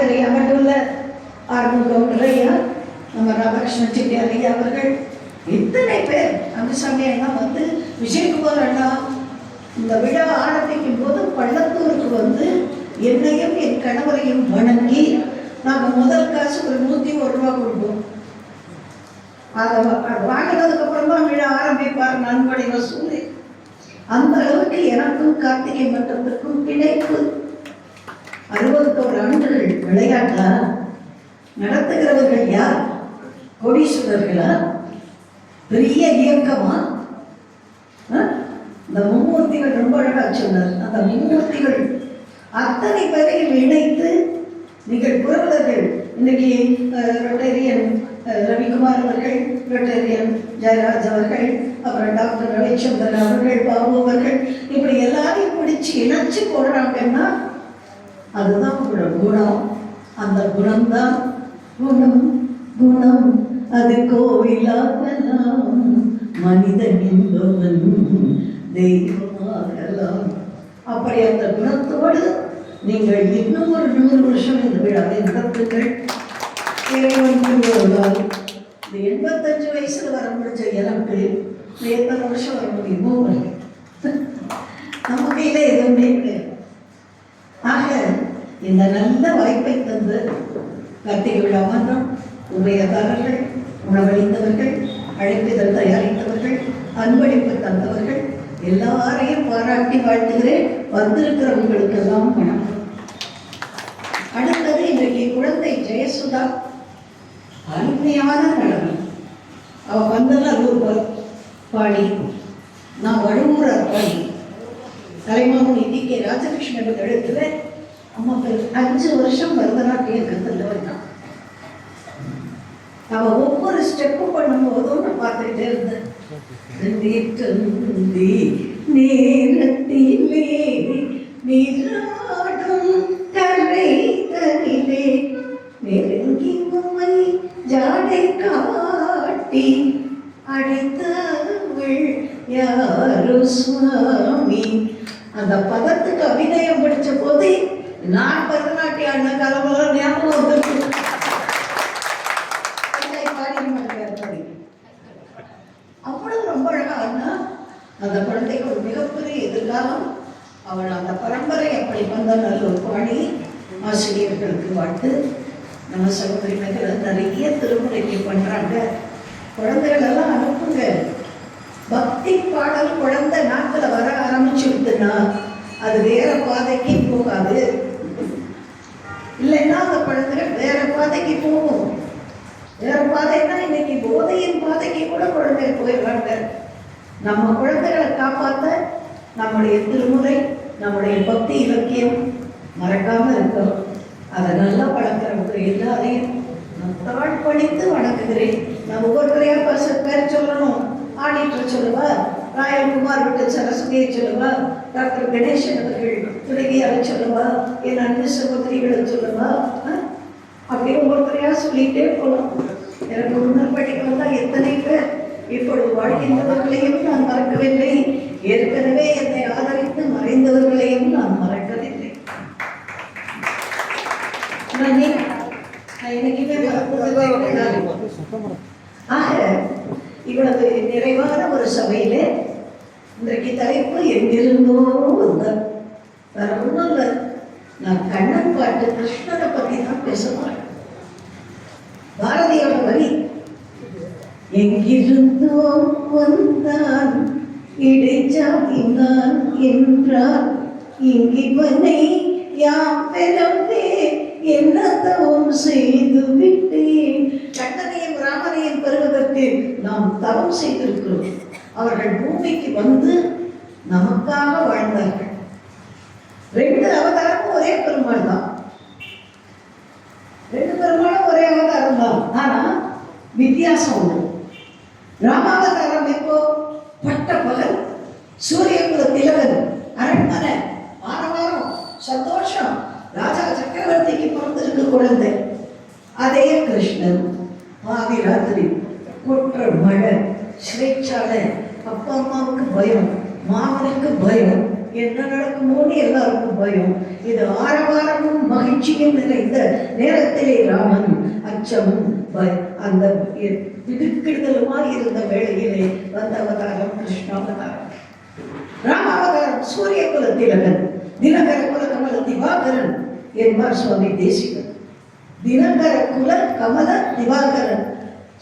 மாதிரி அமர்ந்துள்ள இல்லை ஆறுமுகம் நம்ம ராமகிருஷ்ண செட்டியார் ஐயா அவர்கள் இத்தனை பேர் அந்த சமயம்லாம் வந்து விஜயகுமார் அண்ணா இந்த விழா ஆரம்பிக்கும் போது பள்ளத்தூருக்கு வந்து என்னையும் என் கணவரையும் வணங்கி நாங்கள் முதல் காசு ஒரு நூற்றி ஒரு ரூபா கொடுப்போம். அதை வா- அது வாங்கினதுக்கு அப்புறமா விழா ஆரம்பிப்பார் நண்பனை வசூலி. அந்த அளவுக்கு எனக்கும் கார்த்திகை மன்றத்திற்கும் பிணைப்பு. அறுபத்தோரு ஆண்டுகள் விளையாட்டா? நடத்துகிறவர்கள் யார்? கோடீஸ்வரர்களா? பெரிய இயக்கமா? ஆ? இந்த மும்மூர்த்திகள் ரொம்ப அழகாக சொன்னார். அந்த மும்மூர்த்திகள் அத்தனை பேரையும் இணைத்து நீங்கள் புரவலர்கள். இன்னைக்கு ரொட்டேரியன் ரவிக்குமார் அவர்கள் ரொட்டேரியன் ஜெயராஜ் அவர்கள் அப்புறம் டாக்டர் ரவிச்சந்திரன் அவர்கள் பாபு அவர்கள் இப்படி எல்லாரையும் பிடிச்சி இணைச்சு போடுறாங்கன்னா அதுதான் உங்களோட குணம். அந்த குணம் தான் குணம் குணம். அது கோவிலாகலாம் மனிதன் என்பவன் தெய்வமாகலாம். அப்படி அந்த குணத்தோடு நீங்கள் இன்னும் ஒரு நூறு வருஷம் இந்த விழாவை நடத்துங்கள். இறைவன் இந்த எண்பத்தஞ்சு வயசுல வர முடிஞ்ச எனக்கு எத்தனை வருஷம் வர முடியுமோ? வரும். நம்ம கையில எதுவுமே இந்த நல்ல வாய்ப்பை தந்து கத்திகள் விழா உபயதாரர்கள் உணவளித்தவர்கள் அழைப்பிதழ் தயாரித்தவர்கள் அன்பளிப்பு தந்தவர்கள் எல்லாரையும் பாராட்டி வாழ்த்துகிறேன். வந்திருக்கிறவங்களுக்கெல்லாம் வணக்கம். அடுத்தது இன்றைக்கு குழந்தை ஜெயசுதா. அருமையான நடனம். அவ வந்தநல்லூர் பாடி நான் வழுவூர் பாடி தலைமாமணி டி ராஜகிருஷ்ணன் எழுத்துல அம்மாக்கு அஞ்சு வருஷம் பரதநாட்டியம் கற்றுட்டு வந்தான் அவ ஒவ்வொரு ஸ்டெப்பும் பண்ணும்போதும் நான் பார்த்துக்கிட்டே இருந்தேன். நீட்டந்தி நேரத்திலே நீராடும் கரை தனிலே நெருங்கி உம்மை ஜாடை காட்டி அடைத்தவள் யாரு சுவாமி? அந்த பதத்துக்கு அபிநயம் படித்த போதே நான் பரதநாட்டியம் ஆடின காலமெல்லாம் ஞாபகம் வந்துருக்கு அவ்வளவு ரொம்ப அழகா ஆடினா அந்த குழந்தைக்கு ஒரு மிகப்பெரிய எதிர்காலம். அவள் அந்த பரம்பரை அப்படி வந்த நல்ல ஒரு பாடி ஆசிரியர்களுக்கு வாழ்த்து. நம்ம சகோதரி நிறைய திருமுறைக்கு பண்றாங்க. குழந்தைகள் எல்லாம் அனுப்புங்க. பக்தி பாடல் குழந்தை நாட்கள வர ஆரம்பிச்சு விட்டுனா அது வேற பாதைக்கு வேற பாதைன்னா இன்னைக்கு போதையின் பாதைக்கு கூட குழந்தைகள் போயிடுறாங்க நம்ம குழந்தைகளை காப்பாற்ற நம்முடைய திருமுறை நம்முடைய பக்தி இலக்கியம் மறக்காம இருக்கும் அதை நல்லா வளர்க்குறவங்க எல்லாரையும் நான் தாழ்பணித்து வணங்குகிறேன். நான் ஒவ்வொருத்தரையா பச பேர் சொல்லணும். ஆடிட்டர் சொல்லுவா ராயல்குமார் விட்டு சரஸ்வதியை சொல்லுவா டாக்டர் கணேசன் அவர்கள் துணைவியாரை சொல்லுவா என் அன்பு சகோதரிகளை சொல்லுவா அப்படியே ஒவ்வொருத்தரையா சொல்லிட்டே போகலாம் எனக்கு முன்னர் படிக்கலாம் தான் எத்தனை பேர் இப்பொழுது வாழ்கின்றவர்களையும் நான் மறக்கவில்லை. ஏற்கனவே என்னை ஆதரித்து மறைந்தவர்களையும் நான் மறக்கவில்லை. ஆக இவ்வளவு நிறைவான ஒரு சபையிலே இன்றைக்கு தலைப்பு எங்கிருந்தோ வந்தார் வேற ஒன்றும் இல்லை நான் கண்ணன் பாட்டு கிருஷ்ணனை பற்றி தான் பேச போறேன் பாரதியோட வரி எங்கிருந்தோ வந்தான். இடைச்சாதினான் என்றார். இங்கிவனை யாம் பெறவே என்ன தவம் செய்து விட்டேன். கண்ணனையும் ராமனையும் பெறுவதற்கு நாம் தவம் செய்திருக்கிறோம். அவர்கள் பூமிக்கு வந்து நமக்காக வாழ்ந்தார்கள். ரெண்டு அவதாரமும் ஒரே பெருமாள் தான். ரெண்டு பெருமாளும் ஒரே அவதாரம் தான். ஆனா வித்தியாசம் உண்டு. குழந்தை. அதே கிருஷ்ணன் பாதி ராத்திரி குற்ற மழை சிறைச்சாலை அப்பா அம்மாவுக்கு பயம் மாமனுக்கு பயம் என்ன நடக்குமோன்னு எல்லாருக்கும் பயம். இது ஆரவாரமும் மகிழ்ச்சியும் நிறைந்த நேரத்திலே ராமன் அச்சமும் அந்த திடுக்கிடுதலுமாய் இருந்த வேளையிலே வந்த அவதாரம் கிருஷ்ணாவதாரம். ராமாவதாரம் சூரிய குல திலகன் தினகர குல கமல திவாகரன் என்பார் சுவாமி தேசிகன். தினகர குல கமல திவாகரன்.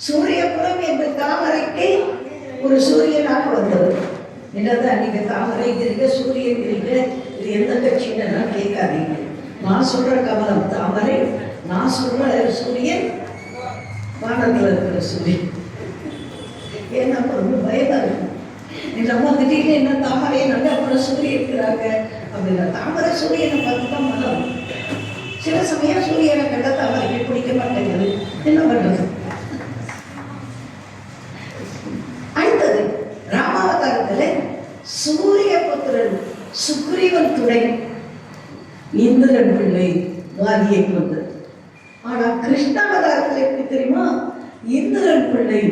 சூரிய குலம் என்ற தாமரைக்கு ஒரு சூரியனாக வந்தவர் என்னதான் நீங்க சூரியன் சூரியங்கிறீங்க இது எந்த கட்சின்னு கேட்காதீங்க. நான் சொல்ற கமலம் தாமரை நான் சொல்ற சூரியன் வானத்தில் இருக்கிற சூரியன். ஏன்னா ரொம்ப பயமா இருக்கும் எங்க திடீர்னு என்ன தாமரை நல்லா அப்புறம் சூரியன் இருக்கிறாங்க அப்படின்னா தாமரை சூரியனை பார்த்து தான் மனம். சில சமயம் சூரியனை கண்ட தவறுகள் பிடிக்க மாட்டேங்குது என்ன பண்றது அடுத்தது ராமாவதாரத்தில் சூரிய புத்திரன் சுக்ரீவன் துணை இந்திரன் பிள்ளை வாதியை கொண்டது. ஆனால் கிருஷ்ணாவதாரத்தில் எப்படி தெரியுமா? இந்திரன் பிள்ளை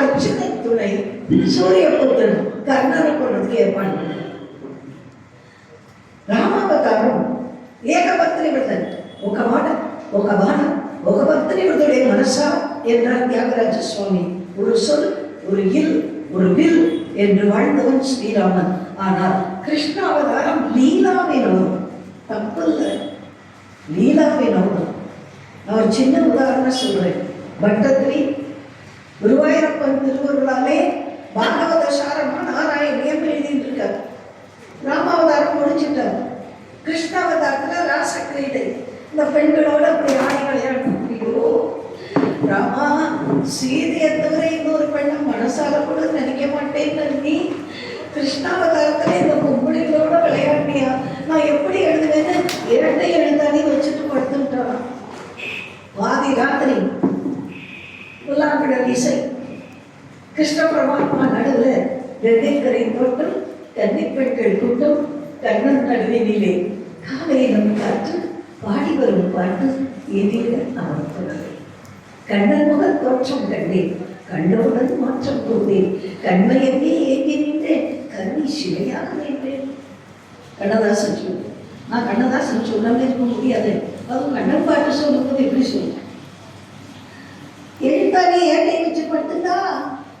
அர்ஜுனன் துணை சூரிய சூரியபுத்திரன் கர்ணனை கொண்டதுக்கு ஏற்பாடு ராமாவதாரம் ஏகபத்திரி விடுதல் ఒక మాట ఒక బాణ ఒక பத்னி விரதுடைய மனசா என்றார் தியாகராஜ சுவாமி ஒரு சொல் ஒரு இல் ஒரு வில் என்று வாழ்ந்தவன் ஸ்ரீராமன் ஆனால் கிருஷ்ண அவதாரம் லீலா வினோதம் தப்பு இல்லை லீலா வினோதம் நான் ஒரு சின்ன உதாரணம் சொல்றேன் பட்டத்திரி குருவாயூரப்பன் திருவருளாலே பாகவத சாரமா பெண்களோட அப்படி ஆடி விளையாடணும் ஐயோ ராமா சீதையை தவிர இன்னொரு பெண்ணை மனசால கூட நினைக்க மாட்டேன்னு நீ கிருஷ்ணாவதாரத்துல இந்த பொம்பளைகளோட விளையாடினியா? நான் எப்படி எழுதுவேன்னு இரண்டை எழுந்தானே வச்சுட்டு படுத்துட்டான் பாதி ராத்திரி புல்லாங்குழல் இசை. கிருஷ்ண பரமாத்மா நடுவில் வெள்ளைக்கரை தோட்டம் கன்னிப்பெண்கள் கூட்டம் கண்ணன் நடுவினிலே காலையிலும் காற்று பாடி வரும் பாட்டு எதிர அமர்த்துள்ளது கண்ணன் முகத் தோற்றம் கண்டேன் கண்டவுடன் மாற்றம் கொண்டேன் கண்மையவே ஏங்கி நின்றேன் கண்ணி சிலையாக நின்றேன். கண்ணதாசன் சொல்லு நான் கண்ணதாசன் சொல்லாமல் இருக்க முடியாது. அதுவும் கண்ணன் பாட்டு சொல்லும்போது எப்படி சொல்லுவேன் எழுத்தானே ஏட்டை வச்சு படுத்துட்டா?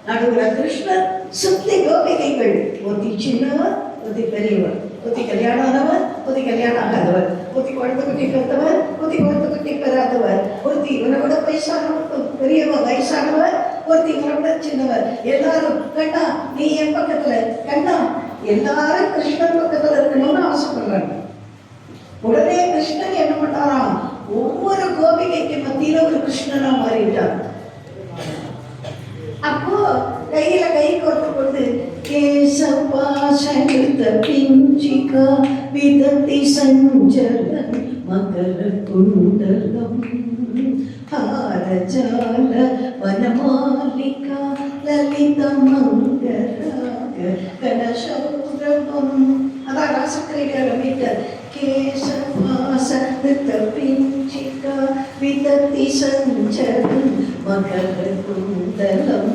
நடுவுல கிருஷ்ணர் சுத்தி கோபிகைகள். ஒத்தி சின்னவர் ஒத்தி பெரியவர். ஒத்தி கல்யாணம் ஆனவர் ஒத்தி கல்யாணம் ஆகாதவர் ஒருத்தி குழந்தை குட்டி பெற்றவர் ஒத்தி குழந்தை குட்டி பெறாதவர். ஒருத்தி இவனை விட வயசானவர் பெரியவர் வயசானவர் ஒருத்தி இவனை விட சின்னவர். எல்லாரும் கண்ணா நீ என் பக்கத்துல கண்ணா எல்லாரும் கிருஷ்ணன் பக்கத்துல இருக்கணும்னு ஆசைப்படுறாங்க. உடனே கிருஷ்ணன் என்ன பண்ணாராம் ஒவ்வொரு கோபிகைக்கு மத்தியில ஒரு கிருஷ்ணனா மாறிட்டார். அப்போ கையில கை கோர்த்து கொண்டு கேசபாசகிருத பிஞ்சிகா വിധത്തി സഞ്ചരൻ മകരകുണ്ടലം. ഹാരജാല വനമാലിക ലളിത മംഗളാക കലശൗരഭം അതാണ് ആസക്തിയുടെ റമിക്ക് കേശവാസ നൃത്തപിഞ്ചിക വിധത്തി മകരകുണ്ടലം.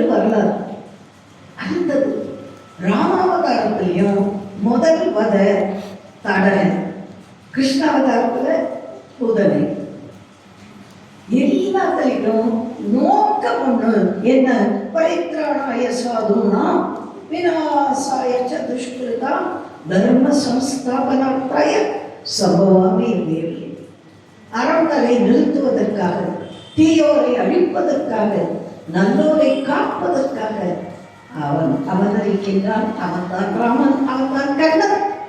என்று வரலாறு. அந்த ராமாவதாரத்திலையும் முதல் வத தடனை கிருஷ்ணாவதாரத்தில் புதனை. எல்லாத்திலையும் நோக்கம் ஒண்ணு என்ன? பரித்ராணாய சாதுனா விநாசாய சதுஷ்கிருதா தர்ம சம்ஸ்தாபனாய சம்பவாமி தேவி. அறங்களை நிறுத்துவதற்காக தீயோரை அழிப்பதற்காக நல்லோரை காப்பதற்காக அவன் அவதரிக்கின்றான் அவன் தான் ராமன் அவன் தான் கண்ணன்